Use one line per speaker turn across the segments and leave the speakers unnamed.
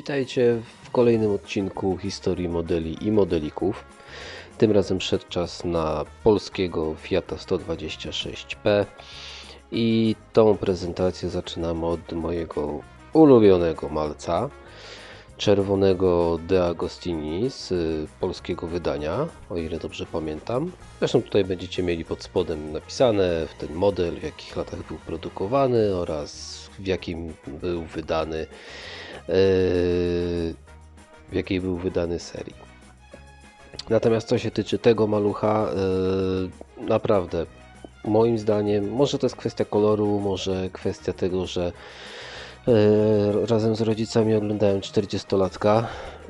Witajcie w kolejnym odcinku historii modeli i modelików. Tym razem przyszedł czas na polskiego Fiata 126P i tą prezentację zaczynamy od mojego ulubionego malca, czerwonego De Agostini z y, polskiego wydania, o ile dobrze pamiętam. Zresztą tutaj będziecie mieli pod spodem napisane w ten model, w jakich latach był produkowany oraz w jakim był wydany, yy, w jakiej był wydany serii. Natomiast co się tyczy tego malucha, yy, naprawdę moim zdaniem, może to jest kwestia koloru, może kwestia tego, że razem z rodzicami oglądałem 40-latka,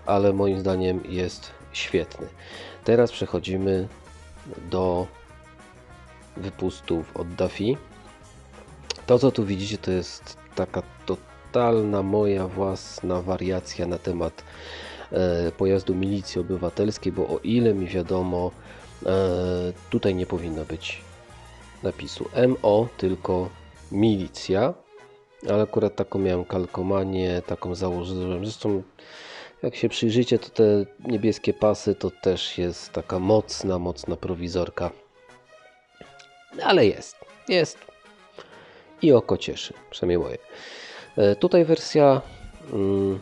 ale moim zdaniem jest świetny. Teraz przechodzimy do wypustów od Daffy. To co tu widzicie to jest taka totalna moja własna wariacja na temat e, pojazdu milicji obywatelskiej, bo o ile mi wiadomo, e, tutaj nie powinno być napisu MO, tylko milicja, ale akurat taką miałem kalkomanię, taką założyłem. Zresztą jak się przyjrzycie, to te niebieskie pasy to też jest taka mocna, mocna prowizorka. Ale jest, jest. I oko cieszy, przynajmniej moje. E, Tutaj wersja mm,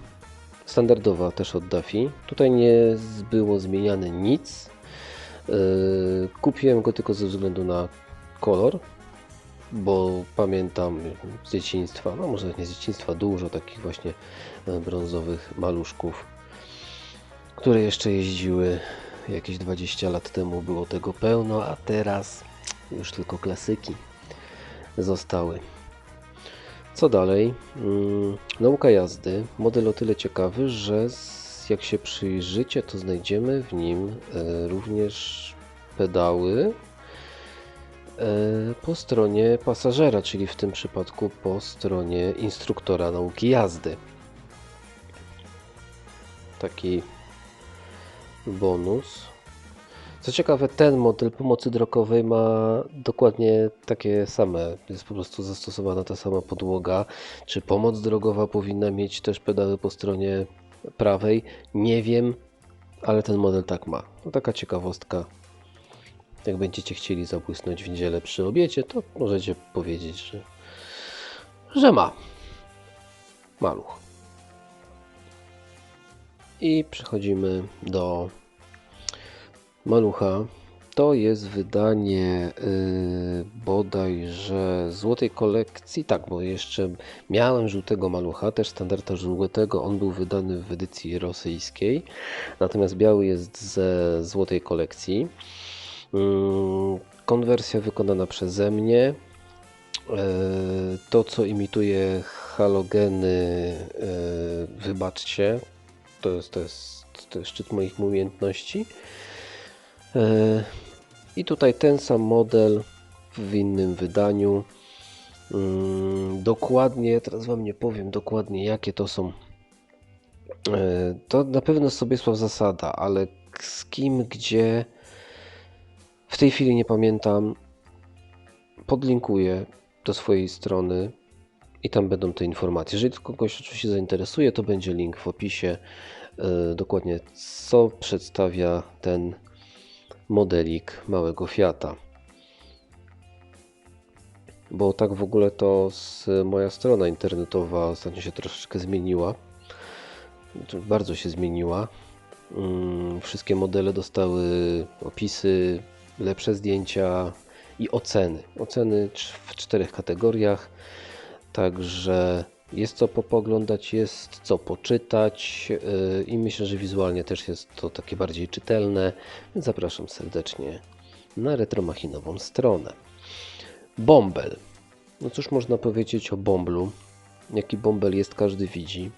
standardowa też od Daffy. Tutaj nie było zmieniane nic. E, Kupiłem go tylko ze względu na kolor, bo pamiętam z dzieciństwa, no może nie z dzieciństwa, dużo takich właśnie e, brązowych maluszków, które jeszcze jeździły jakieś 20 lat temu. Było tego pełno, a teraz już tylko klasyki zostały. Co dalej? Mm, nauka jazdy. Model o tyle ciekawy, że jak się przyjrzycie, to znajdziemy w nim e, również pedały po stronie pasażera, czyli w tym przypadku po stronie instruktora nauki jazdy. Taki bonus. Co ciekawe, ten model pomocy drogowej ma dokładnie takie same. Jest po prostu zastosowana ta sama podłoga. Czy pomoc drogowa powinna mieć też pedały po stronie prawej? Nie wiem, ale ten model tak ma. No, taka ciekawostka. Jak będziecie chcieli zabłysnąć w niedzielę przy obiecie, to możecie powiedzieć, że, że ma. Maluch. I przechodzimy do Malucha to jest wydanie yy, bodajże złotej kolekcji. Tak, bo jeszcze miałem żółtego malucha, też standarda żółtego. On był wydany w edycji rosyjskiej, natomiast biały jest ze złotej kolekcji. Yy, konwersja wykonana przeze mnie. Yy, To, co imituje halogeny, yy, wybaczcie, to jest, to jest, to jest szczyt moich umiejętności. I tutaj ten sam model w innym wydaniu. Dokładnie, teraz Wam nie powiem dokładnie jakie to są. To na pewno Sobiesław Zasada, ale z kim, gdzie w tej chwili nie pamiętam. Podlinkuję do swojej strony i tam będą te informacje. Jeżeli to kogoś oczywiście zainteresuje, to będzie link w opisie. e, Dokładnie co przedstawia ten modelik małego Fiata. Bo tak w ogóle to moja strona internetowa ostatnio się troszeczkę zmieniła. Bardzo się zmieniła. Mm, Wszystkie modele dostały opisy, lepsze zdjęcia i oceny. Oceny w czterech kategoriach. Także jest co popoglądać, jest co poczytać yy, i myślę, że wizualnie też jest to takie bardziej czytelne, więc zapraszam serdecznie na retromachinową stronę. Bąbel. No cóż można powiedzieć o bąblu? Jaki bąbel jest, każdy widzi.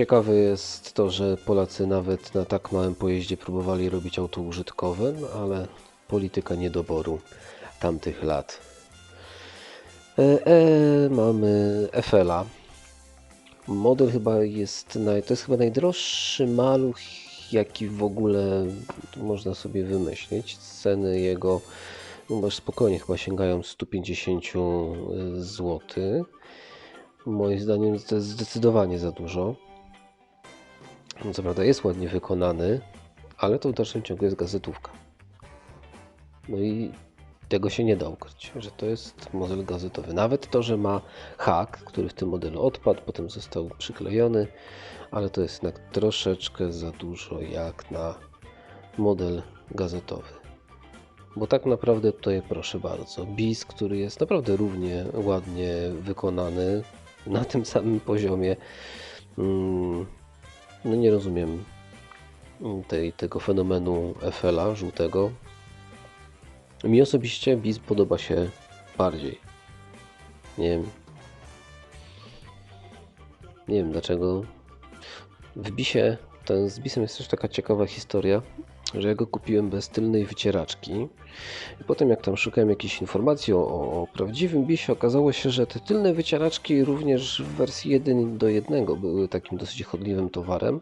Ciekawe jest to, że Polacy nawet na tak małym pojeździe próbowali robić auto użytkowe, no ale polityka niedoboru tamtych lat. E, e, mamy Efela. Model chyba jest, naj, to jest chyba najdroższy maluch, jaki w ogóle można sobie wymyślić. Ceny jego No spokojnie chyba sięgają 150 zł. Moim zdaniem to jest zdecydowanie za dużo. No Co prawda jest ładnie wykonany, ale to w dalszym ciągu jest gazetówka. No i tego się nie da ukryć, że to jest model gazetowy. Nawet to, że ma hak, który w tym modelu odpadł, potem został przyklejony, ale to jest jednak troszeczkę za dużo jak na model gazetowy. Bo tak naprawdę tutaj proszę bardzo, bis, który jest naprawdę równie ładnie wykonany na tym samym poziomie. Mm, No nie rozumiem tej, tego fenomenu FL-a żółtego. Mi osobiście bis podoba się bardziej. Nie wiem. Nie wiem dlaczego. W bisie, ten z bisem jest też taka ciekawa historia, że ja go kupiłem bez tylnej wycieraczki. I potem jak tam szukałem jakiejś informacji o, o prawdziwym bisie, okazało się, że te tylne wycieraczki również w wersji 1 do 1 były takim dosyć chodliwym towarem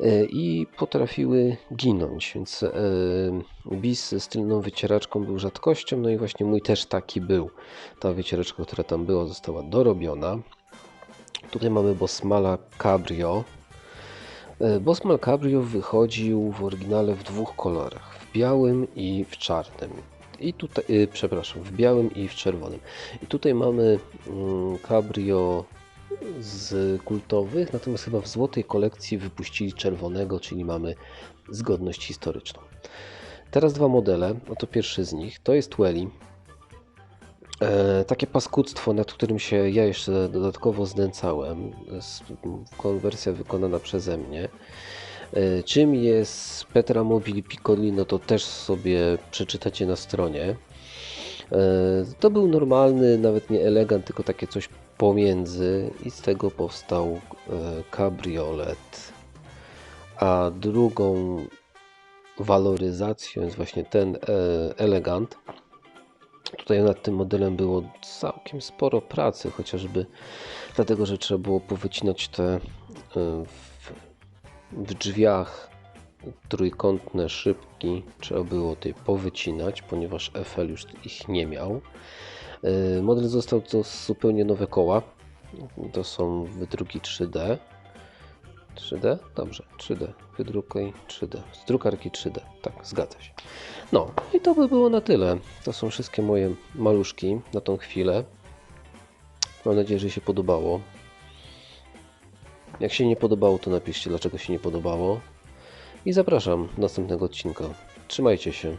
e, i potrafiły ginąć, więc e, bis z tylną wycieraczką był rzadkością, no i właśnie mój też taki był. Ta wycieraczka, która tam była, została dorobiona. Tutaj mamy Bosmala Cabrio. E, Bosmal Cabrio wychodził w oryginale w dwóch kolorach, w białym i w czarnym. I tutaj, e, przepraszam, w białym i w czerwonym. I tutaj mamy mm, Cabrio z kultowych, natomiast chyba w złotej kolekcji wypuścili czerwonego, czyli mamy zgodność historyczną. Teraz dwa modele. Oto pierwszy z nich to jest Welly. E, takie paskudztwo, nad którym się ja jeszcze dodatkowo znęcałem. Konwersja wykonana przeze mnie. E, czym jest Petra Mobili Piccolino, to też sobie przeczytacie na stronie. E, to był normalny, nawet nie elegant, tylko takie coś pomiędzy i z tego powstał e, kabriolet. A drugą waloryzacją jest właśnie ten e, elegant. Tutaj nad tym modelem było całkiem sporo pracy, chociażby dlatego, że trzeba było powycinać te e, w, w drzwiach trójkątne szybki. Trzeba było tutaj powycinać, ponieważ FL już ich nie miał. E, Model został to zupełnie nowe koła. To są wydruki 3D. 3D? Dobrze, 3D. Wydrukuj 3D. Z drukarki 3D. Tak, zgadza się. No i to by było na tyle. To są wszystkie moje maluszki na tą chwilę. Mam nadzieję, że się podobało. Jak się nie podobało, to napiszcie, dlaczego się nie podobało. I zapraszam do następnego odcinka. Trzymajcie się.